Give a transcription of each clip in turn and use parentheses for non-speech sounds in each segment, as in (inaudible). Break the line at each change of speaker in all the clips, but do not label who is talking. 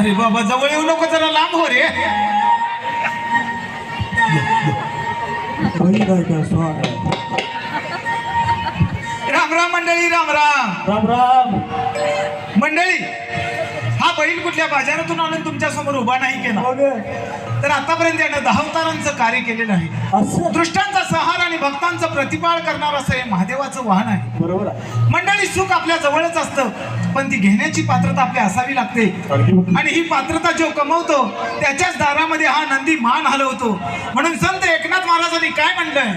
अरे बाबा जवळ येऊ नको जरा लांब हो रे. राम राम मंडळी राम राम.
राम राम.
मंडळी हा बैल कुठल्या बाजारातून आणून तुमच्यासमोर उभा नाही केला? तर आतापर्यंत यानं दहावतारांचं कार्य केलेलं आहे. दृष्टांचा सहार आणि भक्तांचं प्रतिपाळ करणार असं हे महादेवाचं वाहन आहे.
बरोबर
मंडळी सुख आपल्या जवळच असतं पण ती घेण्याची पात्रता आपली असावी लागते. आणि ही पात्रता जो कमवतो त्याच्याच दारामध्ये हा नंदी मान हलवतो. म्हणून संत एकनाथ महाराजांनी काय म्हणलंय?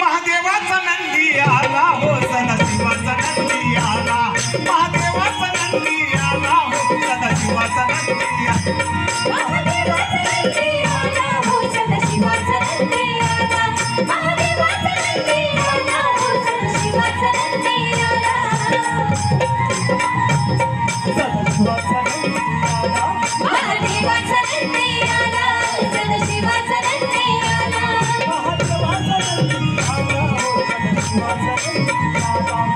महादेवाचा नंदी आला हो सदाशिवाचा नंदी आला. महादेवाचा नंदी आला हो सदाशिवाचा नंदी आला. हा,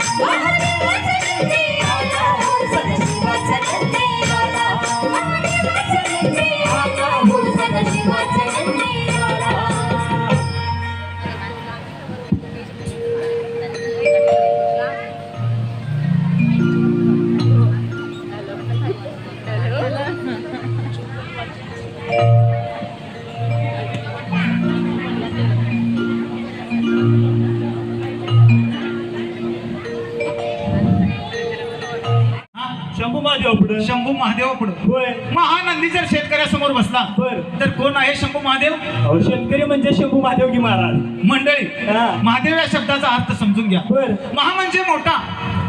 पुढे
शंभू महादेव पुढं
होय.
महानंदी जर शेतकऱ्यासमोर बसला.
बर.
तर कोण आहे शंभू महादेव?
अहो शेतकरी म्हणजे शंभू महादेव की महाराज.
मंडळी
हा.
महादेव या शब्दाचा अर्थ समजून घ्या.
बर.
महा म्हणजे मोठा.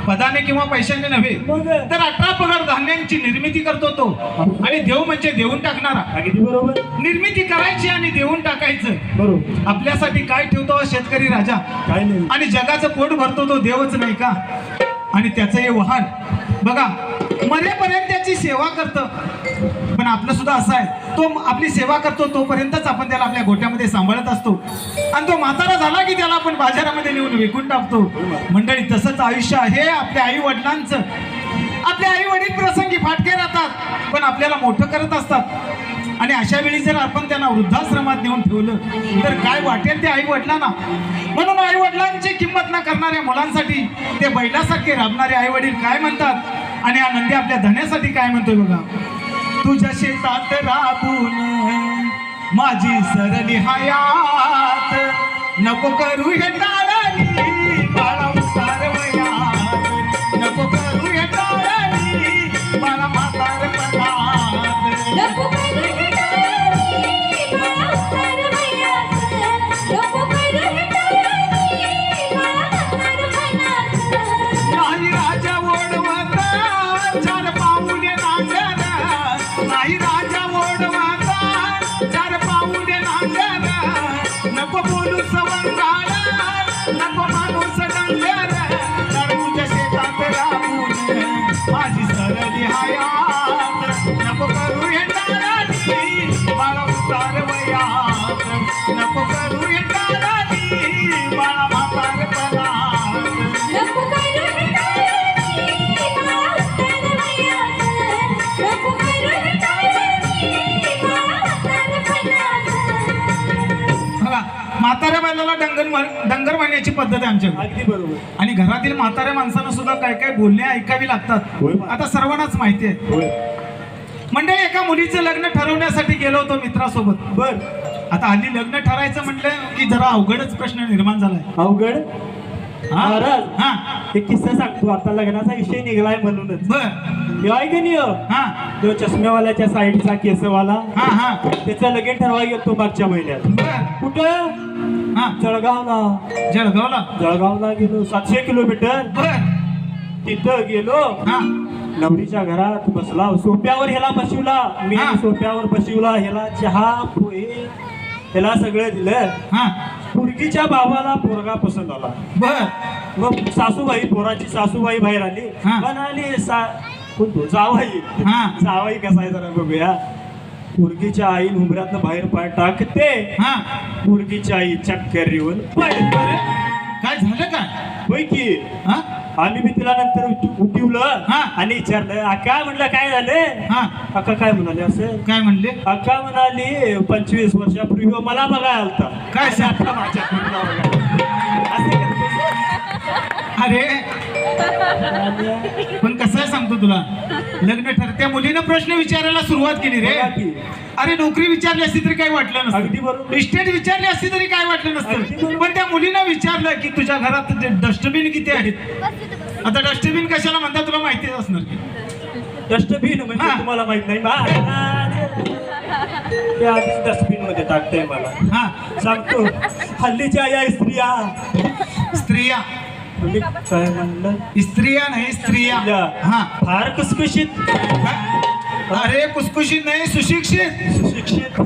पदाने किंवा पैशाने नव्हे.
मग?
तर अठरा पगार धान्यांची निर्मिती करतो तो. आणि देव म्हणजे देऊन टाकणारा.
अगदी बरोबर?
निर्मिती करायची आणि देऊन टाकायचं.
बरोबर.
आपल्यासाठी काय ठेवतो हा शेतकरी राजा?
काय नाही.
आणि जगाचं पोट भरतो तो देवच नाही का? आणि त्याचं हे वाहन. बघा मरेपर्यंत त्याची सेवा करतं. पण आपलं सुद्धा असं आहे तो आपली सेवा करतो तोपर्यंतच आपण त्याला आपल्या गोट्यामध्ये सांभाळत असतो. आणि तो म्हातारा झाला की त्याला आपण बाजारामध्ये नेऊन विकून टाकतो. मंडळी तसंच आयुष्य आहे आपल्या आई वडिलांचं आपले आई वडील प्रसंगी फाटके राहतात पण आपल्याला मोठं करत असतात. अशा वेळी जर आपण त्यांना वृद्धाश्रमात नेऊन ठेवलं तर काय वाटेल ते आई वडिलांना? म्हणून आई वडिलांची किंमत न करणाऱ्या मुलांसाठी ते बैलासारखे राबणारे आई वडील काय म्हणतात? आणि हा नंदी आपल्या धन्यासाठी काय म्हणतोय बघा? तुझ्या शेतात राबून माझी सरली हयात. नको करू हे डंगर म्हणण्याची पद्धत आहे आमच्याकडे.
अगदी बरोबर.
आणि घरातील म्हाताऱ्या माणसांना सुद्धा काय काय बोलणे ऐकावी लागतात.
होय.
आता सर्वांनाच माहिती आहे.
होय.
मंडळी एका मुलीचं लग्न ठरवण्यासाठी गेलो होतो मित्रासोबत.
बर.
आता हल्ली लग्न ठरायचं म्हटलं की जरा अवघडच प्रश्न निर्माण झालाय.
अवघड?
हा?
महाराज.
हा.
एक किस्सा सांगतो. आता लग्नाचा विषय निघलाय म्हणूनच.
बर.
ह्यो आहे का नाही ह्यो?
हा.
जो चष्म्यावाल्याच्या साईडचा केसवाला
हा हा.
त्याचं लगीन ठरवायला गेलो मागच्या महिन्यात.
बर.
कुठं?
हा.
जळगावला.
जळगावला?
जळगावला गेलो सातशे किलोमीटर.
बर.
तिथं गेलो.
हा.
नवरीच्या घरात बसला. सोप्यावर ह्याला बसवला. मी
हा.
सोप्यावर बसवला. ह्याला चहा पोहे ह्याला सगळं दिलं.
हा.
पुरगीच्या भावाला पोरगा पसंत आला.
बर.
मग सासूबाई पोराची सासूबाई बाहेर आली.
हा.
म्हणाली सा कोण तो? जावाई.
हा.
जावाई कसा आहे जरा बघूया. पोरगीच्या आईन उमऱ्यातनं बाहेर पाय टाकते.
हा.
पोरगीची आई चक्कर येऊन पडते.
काय झालं काय
होय की?
हा?
आम्ही बी तिला नंतर उठ- उठवलं.
हा.
आणि विचारलं अक्का म्हटलं काय झालं?
हा.
अक्का काय म्हणाले असं?
काय म्हणले?
अक्का म्हणाली पंचवीस वर्षापूर्वी हो मला बघायला आलता.
काय
आणि
सांग-
आता माझ्या बघायला. असं.
अरे. (laughs) पण कसं सांगतो तुला? लग्न ठर त्या मुलीनं प्रश्न विचारायला सुरुवात केली रे. अरे नोकरी विचारली असती तरी काही वाटलं नसतं. इस्टेट विचारली असती तरी काय वाटलं नसतं. पण त्या मुलीनं विचारलं की तुझ्या घरात डस्टबिन किती आहेत? आता डस्टबिन कशाला म्हणतात तुला माहितीच असणार की?
डस्टबिन म्हणजे. तुम्हाला माहीत नाही. बा ते आधीच डस्टबिनमध्ये टाकतंय मला.
हा.
सांगतो. हल्लीच्या या स्त्रिया.
स्त्रिया.
म्हणजे काय म्हणलं?
स्त्रिया नाही स्त्रिया. हा.
फार कुसकुशीत.
अरे कुसकुशीत नाही सुशिक्षित.
सुशिक्षित.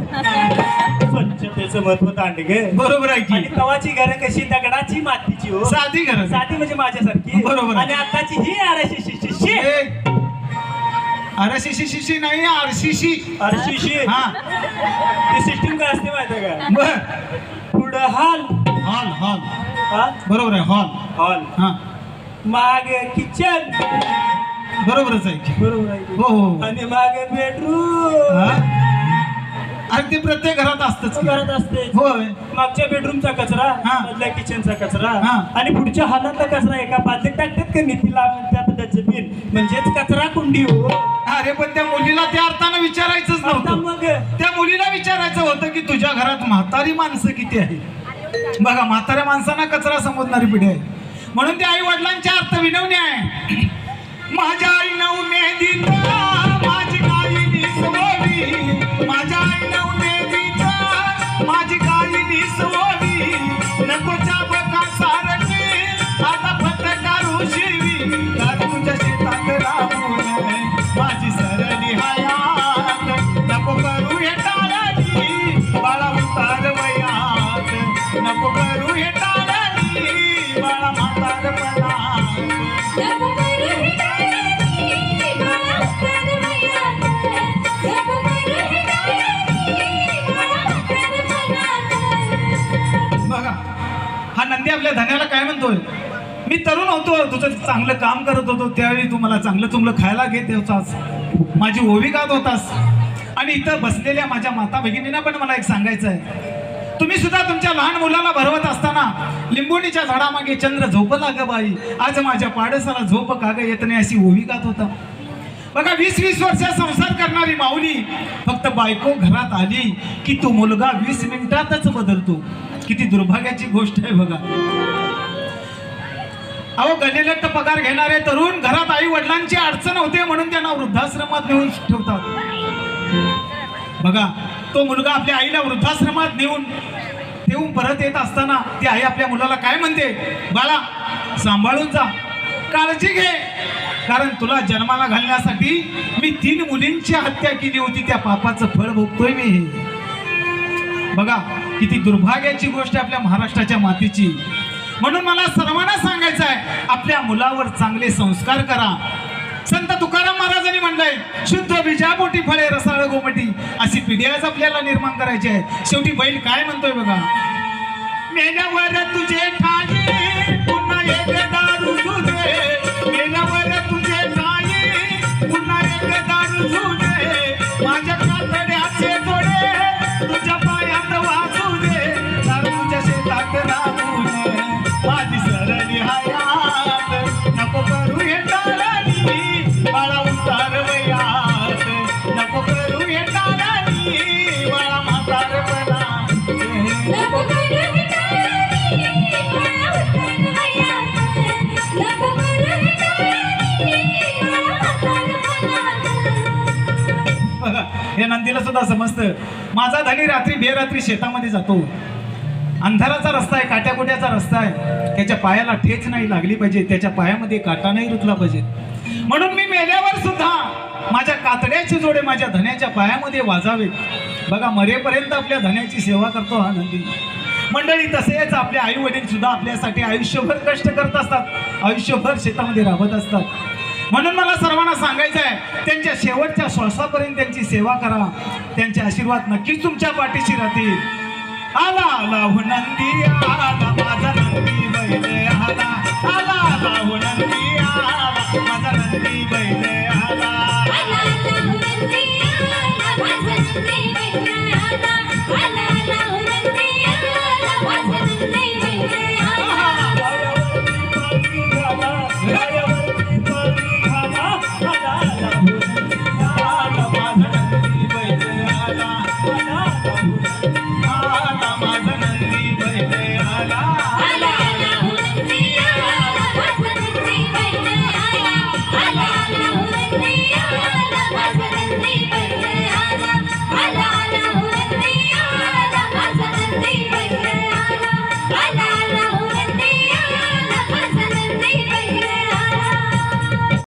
स्वच्छतेचं महत्त्व दांडगे
बरोबर आहे
आणि
की
तवाची घरं कशी दगडाची मातीची हो.
साधी गरज
साधी म्हणजे माझ्यासारखी.
बरोबर आहे.
आणि आताची ही आराशी शिशी.
अरे शिशी शिशी नाही आरशीशी.
आरशीशी.
हा.
ती सिस्टीम काय असते माहिती आहे का?
बर.
पुढं हाल.
Hall hall. बरोबर आहे हॉल
हॉल
हा.
माग किचन
बरोबरच आहे. की.
बरोबर आहे.
हो हो
आणि माग बेडरूम
हा? अरे ते प्रत्येक घरात असतच.
घरात असते
होय.
मागच्या बेडरूमचा कचरा
हा.
मधल्या किचनचा कचरा.
हा.
आणि पुढच्या हालातला कचरा एका बादलीत टाकतात का नीतीला त्यात डस्टबिन. म्हणजेच कचरा कुंडी हो.
अरे पण त्या मुलीला त्या अर्थानं विचारायचंच
आता
नव्हतं.
मग?
त्या मुलीला विचारायचं होतं की तुझ्या घरात म्हातारी माणसं किती आहेत? बघा म्हाताऱ्या माणसांना कचरा समजणारी पिढी आहे. म्हणून ते आई वडिलांच्या अर्थ विनवणी आहे. माझ्या आई नऊ मेहंदीचा माझी आई निसवली. माझ्या आई नऊ मेहंदीचा माझी गाई निसवली. नकोच्या बका सारखी आता फक्त कारू शिवी तुझ्या शेतात राहून माझी आपल्या धन्याला काय म्हणतोय? मी तरुण होतो तुझं चांगलं काम करत होतो त्यावेळी तू मला चांगलं चुंगलं खायला घेत होतास. माझी ओवी गात होतास. आणि इथं बसलेल्या माझ्या माता भगिनींना पण मला एक सांगायचं आहे. तुम्ही सुद्धा तुमच्या लहान मुलाला भरवत असताना लिंबोणीच्या झाडामागे चंद्र झोपला ग बाई. आज माझ्या पाडसाला झोप काग येत नाही अशी ओवी गात होता. बघा वीस वीस वर्ष संसार करणारी माऊली फक्त बायको घरात आली की तो मुलगा वीस मिनिटातच बदलतो. किती दुर्भाग्याची गोष्ट आहे बघा. अहो गलेलट्ट पगार घेणारे तरुण घरात आई वडिलांची अडचण होते म्हणून त्यांना वृद्धाश्रमात नेऊन ठेवतात. बघा तो मुलगा आपल्या आईला वृद्धाश्रमात नेऊन देऊन परत येत असताना ती आई आपल्या मुलाला काय म्हणते? बाळा सांभाळून जा. काळजी घे. कारण तुला जन्माला घालण्यासाठी मी तीन मुलींची हत्या केली होती. त्या पापाचं फळ भोगतोय मी. बघा किती दुर्भाग्याची गोष्ट आपल्या महाराष्ट्राच्या मातीची. म्हणून मला सर्वांना सांगायचं आहे आपल्या मुलावर चांगले संस्कार करा. संत तुकाराम महाराजांनी म्हणलंय शुद्ध बीजापोटी फळे रसाळ गोमटी. अशी पिढी आज आपल्याला निर्माण करायची आहे. शेवटी बैल काय म्हणतोय बघा. मेल्यावर तुझे ठाणे पुन्हा समजतं माझा धनी रात्री बेरात्री शेतामध्ये जातो. अंधाराचा रस्ता आहे काट्याकोट्याचा रस्ता आहे. त्याच्या पायाला ठेच नाही लागली पाहिजे त्याच्या पायामध्ये काटा नाही रुतला पाहिजे. म्हणून मी मेल्यावर सुद्धा माझ्या कातड्याचे जोडे माझ्या धन्याच्या पायामध्ये वाजावेत बघा मरेपर्यंत आपल्या धन्याची सेवा करतो हा नंदी. मंडळी तसेच आपले आई वडील सुद्धा आपल्यासाठी आयुष्यभर कष्ट करत असतात. आयुष्यभर शेतामध्ये राबत असतात. म्हणून मला सर्वांना सांगायचं आहे त्यांच्या शेवटच्या श्वासापर्यंत त्यांची सेवा करा. त्यांचे आशीर्वाद नक्कीच तुमच्या पाठीशी राहतील. आला आला हुनंदी आला माझा नंदी बैल आला. आला आला हुनंदी आला माझा नंदी बैल आला.